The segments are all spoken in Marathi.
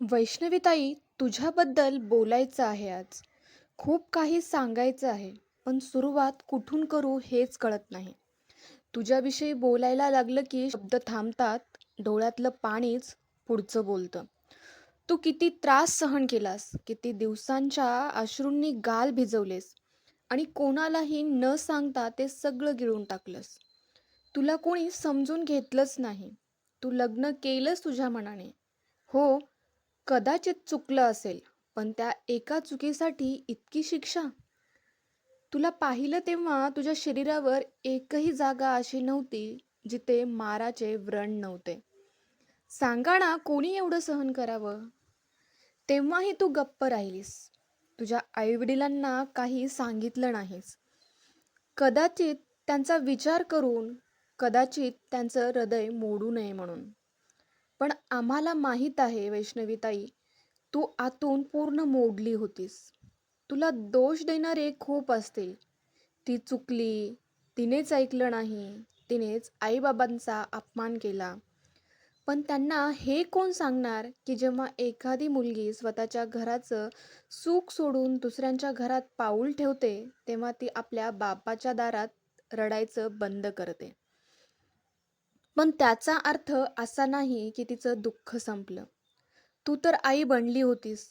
वैष्णवीताई तुझ्याबद्दल बोलायचं आहे आज. खूप काही सांगायचं आहे पण सुरुवात कुठून करू हेच कळत नाही. तुझ्याविषयी बोलायला लागलं की शब्द थांबतात डोळ्यातलं पाणीच पुढचं बोलतं. तू किती त्रास सहन केलास किती दिवसांच्या अश्रूंनी गाल भिजवलेस आणि कोणालाही न सांगता ते सगळं गिळून टाकलंस. तुला कोणी समजून घेतलंच नाही. तू लग्न केलंस तुझ्या मनाने. हो कदाचित चुकलं असेल पण त्या एका चुकीसाठी इतकी शिक्षा? तुला पाहिलं तेव्हा तुझ्या शरीरावर एकही जागा अशी नव्हती जिथे माराचे व्रण नव्हते. सांगा ना कोणी एवढं सहन करावं? तेव्हाही तू गप्प राहिलीस. तुझ्या आईवडिलांना काही सांगितलं नाहीस. कदाचित त्यांचा विचार करून कदाचित त्यांचं हृदय मोडू नये म्हणून. पण आम्हाला माहीत आहे वैष्णवीताई तू आतून पूर्ण मोडली होतीस. तुला दोष देणारे खूप असतील. ती चुकली तिनेच ऐकलं नाही तिनेच आईबाबांचा अपमान केला. पण त्यांना हे कोण सांगणार की जेव्हा एखादी मुलगी स्वतःच्या घराचं सुख सोडून दुसऱ्यांच्या घरात पाऊल ठेवते तेव्हा ती आपल्या बापाच्या दारात रडायचं बंद करते. पण त्याचा अर्थ असा नाही की तिचं दुःख संपलं. तू तर आई बनली होतीस.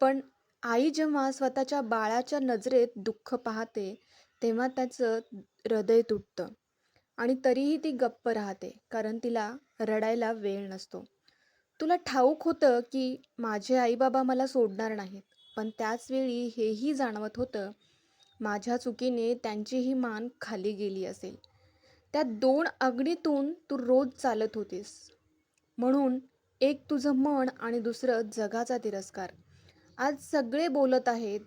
पण आई जेव्हा स्वतःच्या बाळाच्या नजरेत दुःख पाहते तेव्हा त्याचं हृदय तुटतं. आणि तरीही ती गप्प राहते कारण तिला रडायला वेळ नसतो. तुला ठाऊक होतं की माझे आईबाबा मला सोडणार नाहीत पण त्याचवेळी हेही जाणवत होतं माझ्या चुकीने त्यांचीही मान खाली गेली असेल. त्या दोन अग्नीतून तू रोज चालत होतीस. म्हणून एक तुझं मन आणि दुसरं जगाचा तिरस्कार. आज सगळे बोलत आहेत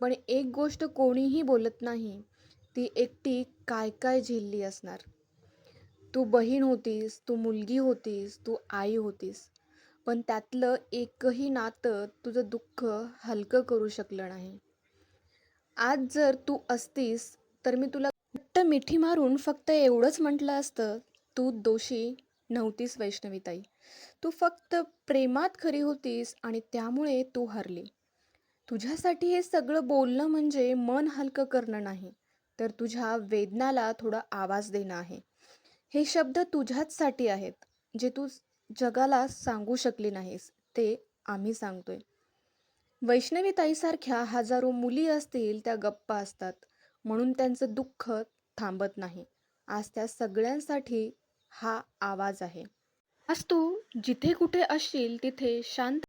पण एक गोष्ट कोणीही बोलत नाही ती एकटी काय काय झेलली असणार. तू बहीण होतीस तू मुलगी होतीस तू आई होतीस पण त्यातलं एकही नातं तुझं दुःख हलकं करू शकलं नाही. आज जर तू असतीस तर मी तुला घट्ट मिठी मारून फक्त एवढंच म्हटलं असतं तू दोषी नव्हतीस वैष्णवीताई. तू फक्त प्रेमात खरी होतीस आणि त्यामुळे तू हरली. तुझ्यासाठी हे सगळं बोलणं म्हणजे मन हलकं करणं नाही तर तुझ्या वेदनाला थोडा आवाज देणं आहे. हे शब्द तुझ्याचसाठी आहेत जे तू जगाला सांगू शकली नाहीस ते आम्ही सांगतोय. वैष्णवीताईसारख्या हजारो मुली असतील त्या गप्पा असतात. म्हणून त्यांचं दुःख थांबत नाही. आज त्या सगळ्यांसाठी हा आवाज आहे. आज तू जिथे कुठे असशील तिथे शांत